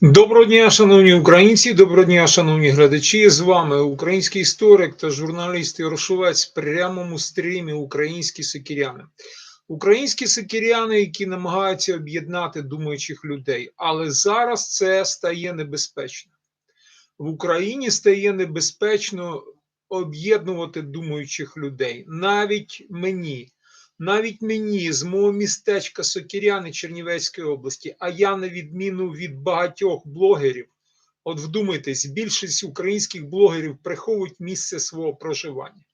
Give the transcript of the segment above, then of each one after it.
Доброго дня, шановні українці, доброго дня, шановні глядачі. З вами український історик та журналіст Ярошовець в прямому стрімі Українські сикіряни. Українські сикіряни, які намагаються об'єднати думаючих людей, але зараз це стає небезпечно. В Україні стає небезпечно об'єднувати думаючих людей. Навіть мені, навіть мені з мого містечка Сокіряни Чернівецької області, а я на відміну від багатьох блогерів, от вдумайтесь, більшість українських блогерів приховують місце свого проживання.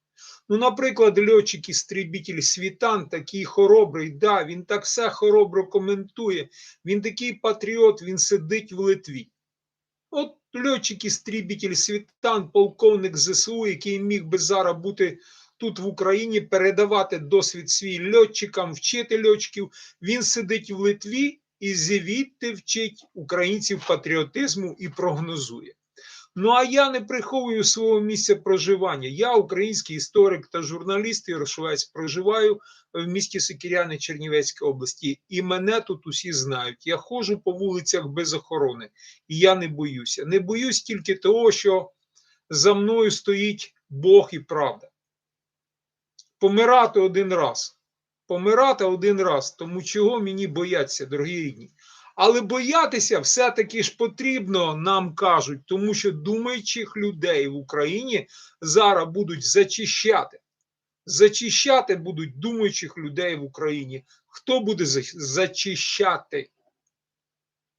Ну, наприклад, льотчик істрібітель Світан такий хоробрий, да, він так все хоробро коментує, він такий патріот, він сидить в Литві. От льотчик істрібітель Світан, полковник ЗСУ, який міг би зараз бути тут в Україні передавати досвід свій льотчикам, вчити льотчиків. Він сидить в Литві і звідти вчить українців патріотизму і прогнозує. Ну а я не приховую свого місця проживання. Я український історик та журналіст Ярошовець проживаю в місті Сокіряни Чернівецької області, і мене тут усі знають. Я ходжу по вулицях без охорони, і я не боюся. Не боюсь тільки того, що за мною стоїть Бог і правда помирати один раз. Помирати один раз, тому чого мені бояться, дорогі рідні. Але боятися все-таки ж потрібно, нам кажуть, тому що думаючих людей в Україні зараз будуть зачищати. Зачищати будуть думаючих людей в Україні. Хто буде зачищати?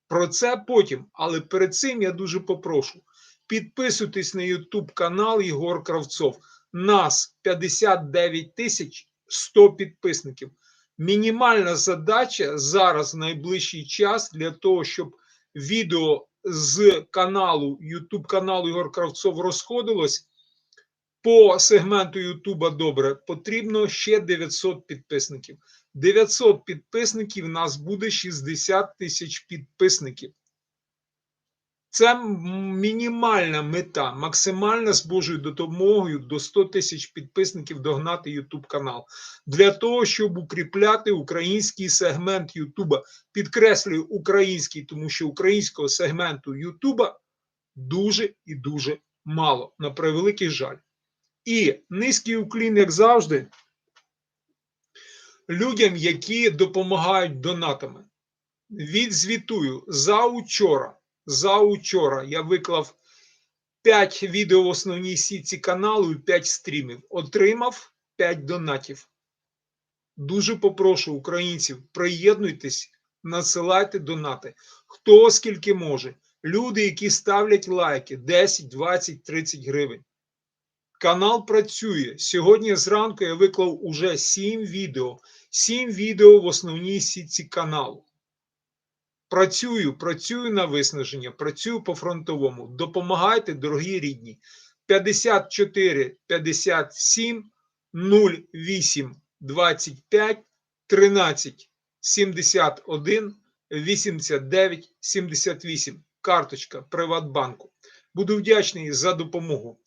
Про це потім. Але перед цим я дуже попрошу. Підписуйтесь на YouTube канал Єгор Кравцов нас 59 тисяч 100 підписників. Мінімальна задача зараз найближчий час для того, щоб відео з каналу, YouTube каналу Ігор Кравцов розходилось. По сегменту Ютуба добре, потрібно ще 900 підписників. 900 підписників, нас буде 60 тисяч підписників. Це мінімальна мета, максимальна з Божою допомогою до 100 тисяч підписників догнати YouTube канал для того, щоб укріпляти український сегмент Ютуба. Підкреслюю український, тому що українського сегменту Ютуба дуже і дуже мало, на превеликий жаль. І низький уклін, як завжди, людям, які допомагають донатами. Відзвітую за учора за учора я виклав 5 відео в основній сітці каналу і 5 стрімів. Отримав 5 донатів. Дуже попрошу українців, приєднуйтесь, насилайте донати. Хто скільки може. Люди, які ставлять лайки 10, 20, 30 гривень. Канал працює. Сьогодні зранку я виклав уже 7 відео. 7 відео в основній сітці каналу. Працюю, працюю на виснаження, працюю по фронтовому. Допомагайте, дорогі рідні. 54 57 08 25 13 71 89 78. Карточка Приватбанку. Буду вдячний за допомогу.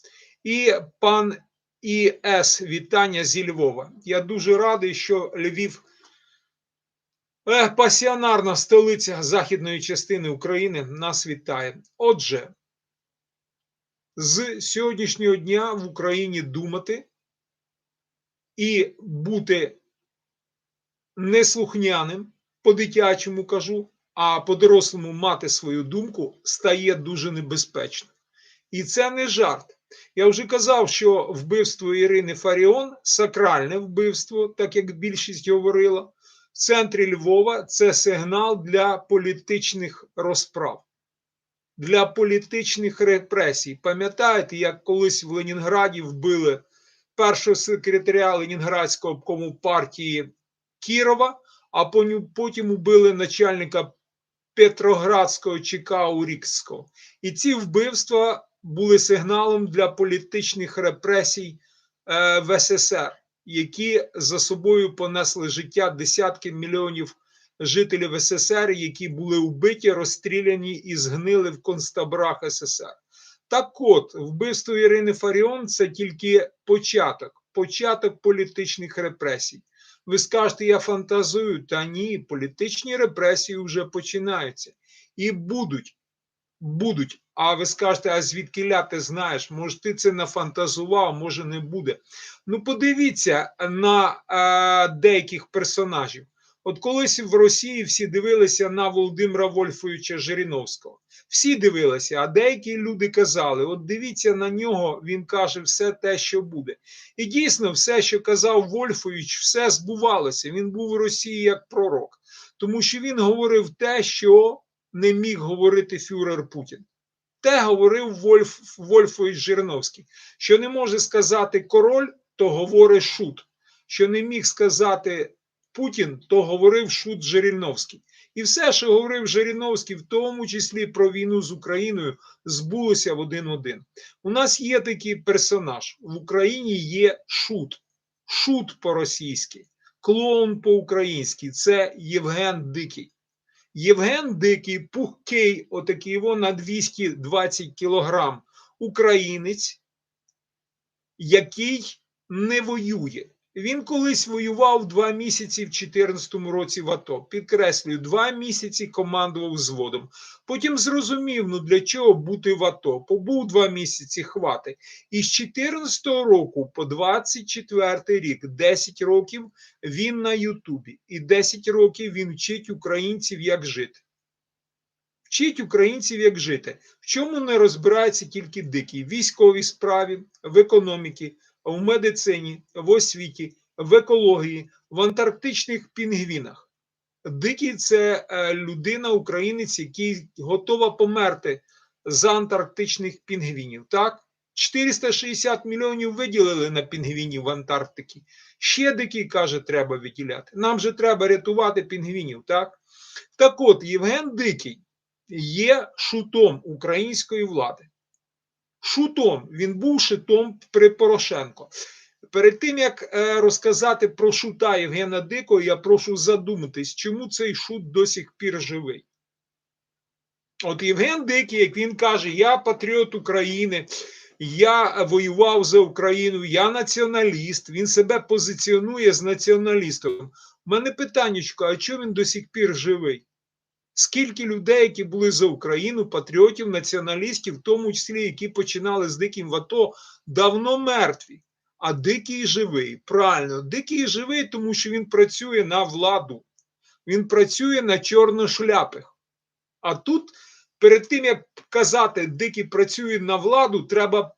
І пан ІС, вітання зі Львова. Я дуже радий, що Львів. Пасіонарна столиця західної частини України нас вітає. Отже, з сьогоднішнього дня в Україні думати і бути неслухняним, по-дитячому кажу, а по-дорослому мати свою думку стає дуже небезпечно. І це не жарт. Я вже казав, що вбивство Ірини Фаріон сакральне вбивство, так як більшість говорила центрі Львова це сигнал для політичних розправ, для політичних репресій. Пам'ятаєте, як колись в Ленінграді вбили першого секретаря Ленінградського обкому партії Кірова, а потім убили начальника Петроградського ЧК Урікського. І ці вбивства були сигналом для політичних репресій е, в СССР які за собою понесли життя десятки мільйонів жителів СССР, які були вбиті, розстріляні і згнили в концтаборах СССР. Так от, вбивство Ірини Фаріон це тільки початок, початок політичних репресій. Ви скажете, я фантазую, та ні, політичні репресії вже починаються і будуть. Будуть. А ви скажете, а звідки ля ти знаєш? Може, ти це нафантазував, може не буде. Ну, подивіться на е, деяких персонажів. От колись в Росії всі дивилися на Володимира Вольфовича Жириновського. Всі дивилися, а деякі люди казали: от дивіться на нього, він каже все те, що буде. І дійсно, все, що казав Вольфович, все збувалося. Він був в Росії як пророк, тому що він говорив те, що не міг говорити фюрер Путін. Те говорив Вольф, Вольфович Жириновський, що не може сказати король, то говорить шут. Що не міг сказати Путін, то говорив шут Жириновський. І все, що говорив Жириновський, в тому числі про війну з Україною, збулося в один один. У нас є такий персонаж. В Україні є шут, шут по-російськи, клоун по-українськи. Це Євген Дикий. Євген Дикий, пухкий, отакий його на 220 кілограм, українець, який не воює. Він колись воював два місяці в 2014 році в АТО. Підкреслюю, два місяці командував взводом. Потім зрозумів, ну для чого бути в АТО. Побув два місяці, хватить. І з 2014 року по 24 рік, 10 років він на Ютубі. І 10 років він вчить українців, як жити. Вчить українців, як жити. В чому не розбирається тільки дикий? Військовій справі, в економіці, в медицині, в освіті, в екології, в антарктичних пінгвінах. Дикий це е, людина, українець, який готова померти за антарктичних пінгвінів. Так? 460 мільйонів виділили на пінгвінів в Антарктиці. Ще дикий каже, треба виділяти. Нам же треба рятувати пінгвінів. Так, так от, Євген Дикий є шутом української влади. Шутом, він був шутом при Порошенко. Перед тим як е, розказати про шута Євгена Дикого, я прошу задуматись, чому цей шут до сих пір живий. От Євген Дикий, як він каже, я патріот України, я воював за Україну, я націоналіст, він себе позиціонує з націоналістом. У мене питаннячко, а чому він до сих пір живий? Скільки людей, які були за Україну, патріотів, націоналістів, в тому числі, які починали з диким в АТО, давно мертві, а дикий живий. Правильно, дикий живий, тому що він працює на владу, він працює на чорношляпих. А тут, перед тим як казати, дикий працює на владу, треба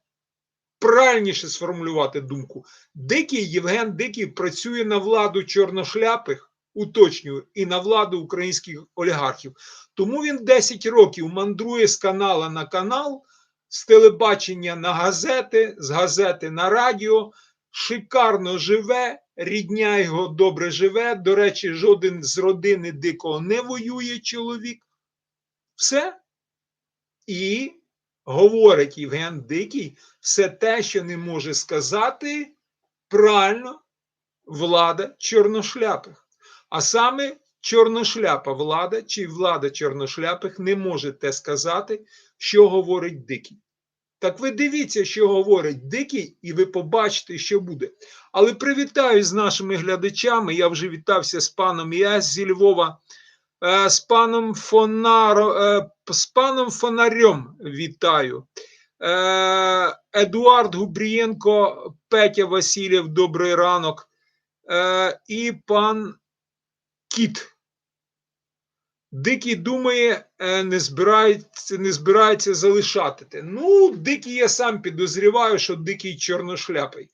правильніше сформулювати думку. Дикий Євген Дикий працює на владу чорношляпих уточнюю, і на владу українських олігархів. Тому він 10 років мандрує з канала на канал, з телебачення на газети, з газети на радіо, шикарно живе, рідня його добре живе. До речі, жоден з родини дикого не воює чоловік. Все. І говорить Євген Дикий все те, що не може сказати правильно влада чорношляпих. А саме чорношляпа влада чи влада чорношляпих не може те сказати, що говорить дикий. Так ви дивіться, що говорить дикий, і ви побачите, що буде. Але привітаю з нашими глядачами. Я вже вітався з паном Я зі Львова, е, з паном Фонаро, е, з паном Фонарем вітаю. Е, Едуард Губрієнко, Петя Васильєв, добрий ранок. І пан кіт. Дикий думає, е, не збирається не збирається залишати. Ну, дикий я сам підозріваю, що дикий чорношляпий.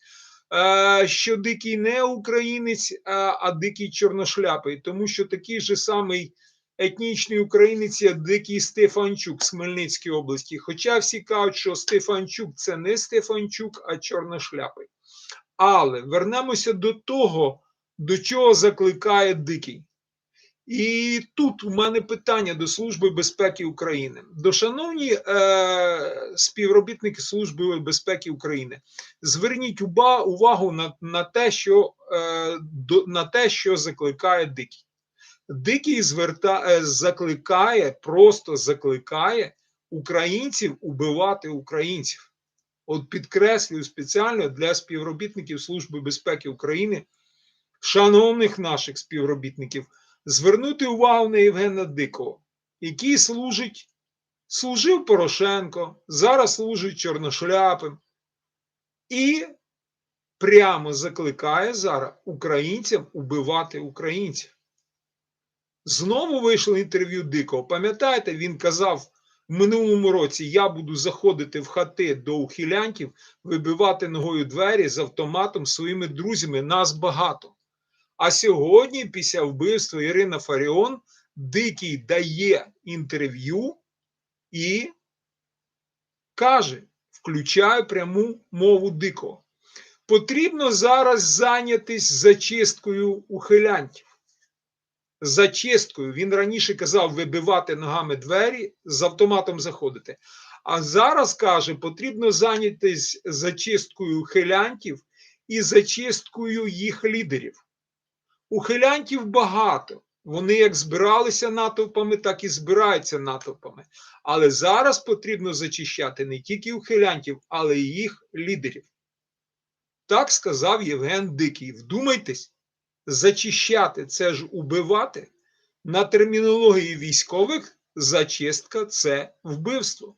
Е, що дикий не українець, а дикий чорношляпий, тому що такий же самий етнічний українець, як дикий Стефанчук з Хмельницької області. Хоча всі кажуть, що Стефанчук це не Стефанчук, а чорношляпий. Але вернемося до того, до чого закликає Дикий. І тут у мене питання до Служби безпеки України. До шановні е, співробітники Служби безпеки України, зверніть увагу на на, те, що е, до, на те, що закликає Дикий. Дикий зверта, е, закликає, просто закликає українців убивати українців. От підкреслюю спеціально для співробітників Служби безпеки України шановних наших співробітників, звернути увагу на Євгена Дикого, який служить служив Порошенко, зараз служить Чорношляпим і прямо закликає зараз українцям убивати українців. Знову вийшло інтерв'ю Дикого. Пам'ятаєте, він казав в минулому році: я буду заходити в хати до ухилянтів, вибивати ногою двері з автоматом своїми друзями. Нас багато. А сьогодні, після вбивства Ірина Фаріон, Дикий дає інтерв'ю і каже: включаю пряму мову Дикого. Потрібно зараз зайнятися зачисткою ухилянтів. Зачисткою. Він раніше казав вибивати ногами двері, з автоматом заходити. А зараз каже, потрібно зайнятися зачисткою ухилянтів і зачисткою їх лідерів. Ухилянтів багато. Вони як збиралися натовпами, так і збираються натовпами. Але зараз потрібно зачищати не тільки ухилянтів, але й їх лідерів. Так сказав Євген Дикий. Вдумайтесь, зачищати це ж убивати. На термінології військових зачистка це вбивство.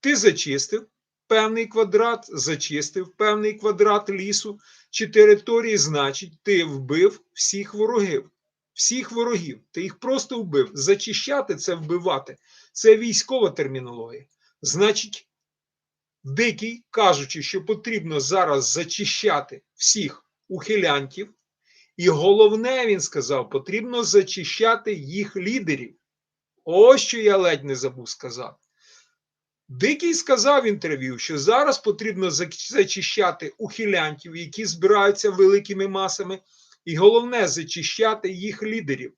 Ти зачистив певний квадрат, зачистив певний квадрат лісу чи території, значить, ти вбив всіх ворогів. Всіх ворогів. Ти їх просто вбив. Зачищати це вбивати. Це військова термінологія. Значить, Дикий, кажучи, що потрібно зараз зачищати всіх ухилянтів, і головне, він сказав, потрібно зачищати їх лідерів. Ось що я ледь не забув сказати. Дикий сказав в інтерв'ю, що зараз потрібно зачищати ухилянтів, які збираються великими масами, і головне зачищати їх лідерів.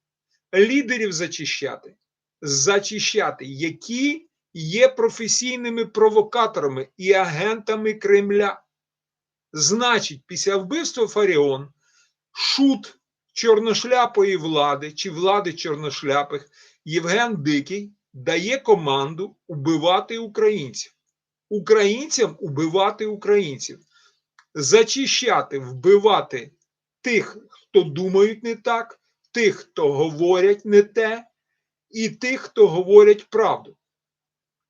Лідерів зачищати, зачищати, які є професійними провокаторами і агентами Кремля. Значить, після вбивства Фаріон, шут чорношляпої влади чи влади чорношляпих Євген Дикий дає команду убивати українців. Українцям убивати українців, зачищати, вбивати тих, хто думають не так, тих, хто говорять не те, і тих, хто говорять правду.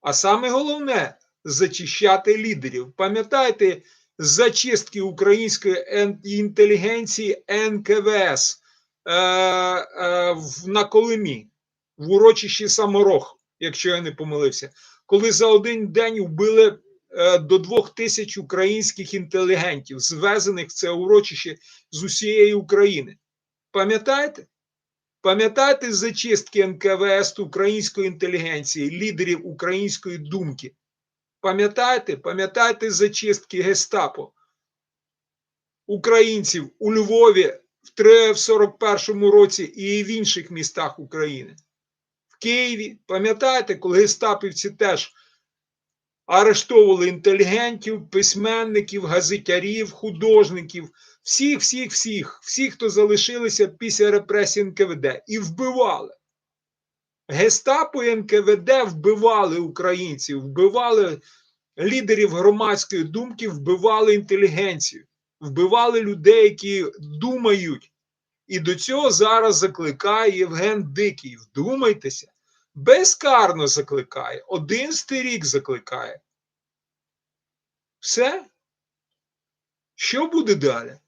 А саме головне зачищати лідерів. Пам'ятаєте зачистки української інтелігенції НКВС е, е, на Колимі в урочищі Саморох, якщо я не помилився, коли за один день вбили е, до двох тисяч українських інтелігентів, звезених в це урочище з усієї України. Пам'ятаєте? Пам'ятаєте зачистки НКВС української інтелігенції, лідерів української думки? Пам'ятаєте? Пам'ятаєте зачистки Гестапо українців у Львові в 41-му році і в інших містах України? Києві, пам'ятаєте, коли гестапівці теж арештовували інтелігентів, письменників, газетярів, художників, всіх, всіх, всіх, всіх, хто залишилися після репресій НКВД, і вбивали. Гестапо і НКВД вбивали українців, вбивали лідерів громадської думки, вбивали інтелігенцію, вбивали людей, які думають. І до цього зараз закликає Євген Дикий. Вдумайтеся, безкарно закликає, одинадцятий рік закликає. Все? Що буде далі?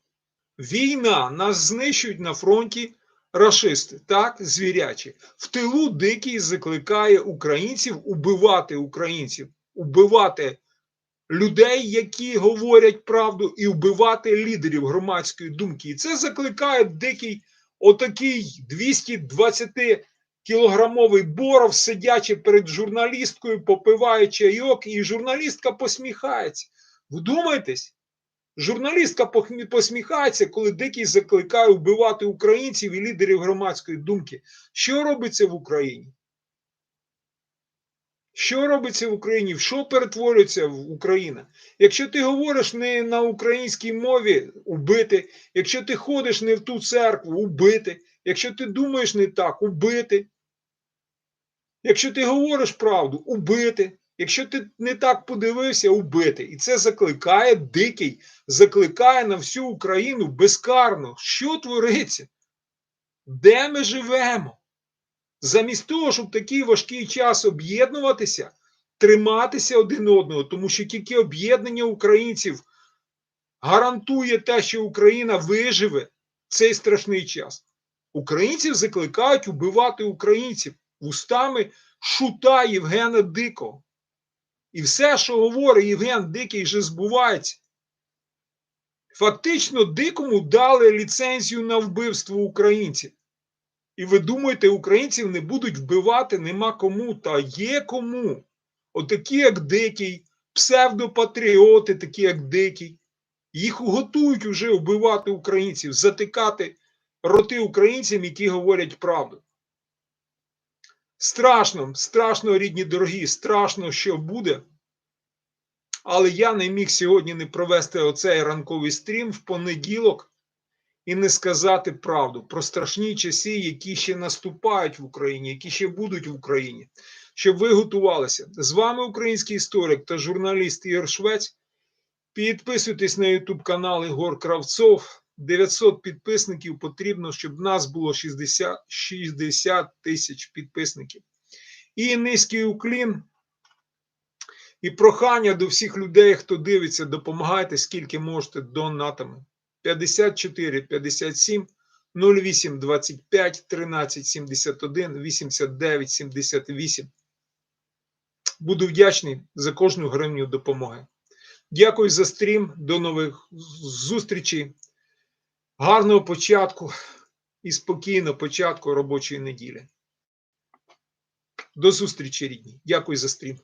Війна, нас знищують на фронті рашисти, так, звірячі. В тилу дикий закликає українців убивати українців, убивати людей, які говорять правду, і вбивати лідерів громадської думки. І це закликає дикий отакий 220 кілограмовий боров, сидячи перед журналісткою, попиває чайок, і журналістка посміхається. Вдумайтесь, журналістка посміхається, коли дикий закликає вбивати українців і лідерів громадської думки. Що робиться в Україні? Що робиться в Україні? В що перетворюється в Україна? Якщо ти говориш не на українській мові убити, якщо ти ходиш не в ту церкву, убити, якщо ти думаєш не так, убити. Якщо ти говориш правду, убити. Якщо ти не так подивився, убити. І це закликає дикий, закликає на всю Україну безкарно. Що твориться? Де ми живемо? Замість того, щоб в такий важкий час об'єднуватися, триматися один одного, тому що тільки об'єднання українців гарантує те, що Україна виживе цей страшний час. Українців закликають убивати українців устами шута Євгена Дикого. І все, що говорить Євген Дикий, вже збувається. Фактично, дикому дали ліцензію на вбивство українців. І ви думаєте, українців не будуть вбивати, нема кому, та є кому. Отакі, як Дикий, псевдопатріоти, такі як Дикий. Їх готують уже вбивати українців, затикати роти українцям, які говорять правду. Страшно, страшно, рідні дорогі, страшно, що буде. Але я не міг сьогодні не провести оцей ранковий стрім в понеділок і не сказати правду про страшні часи, які ще наступають в Україні, які ще будуть в Україні, щоб ви готувалися. З вами український історик та журналіст Ігор Швець. Підписуйтесь на YouTube канал Ігор Кравцов. 900 підписників потрібно, щоб в нас було 60, 60 тисяч підписників. І низький уклін. І прохання до всіх людей, хто дивиться, допомагайте скільки можете донатами. 54 57 08 25 13 71 89 78. Буду вдячний за кожну гривню допомоги. Дякую за стрім. До нових зустрічей. Гарного початку і спокійного початку робочої неділі. До зустрічі, рідні. Дякую за стрім.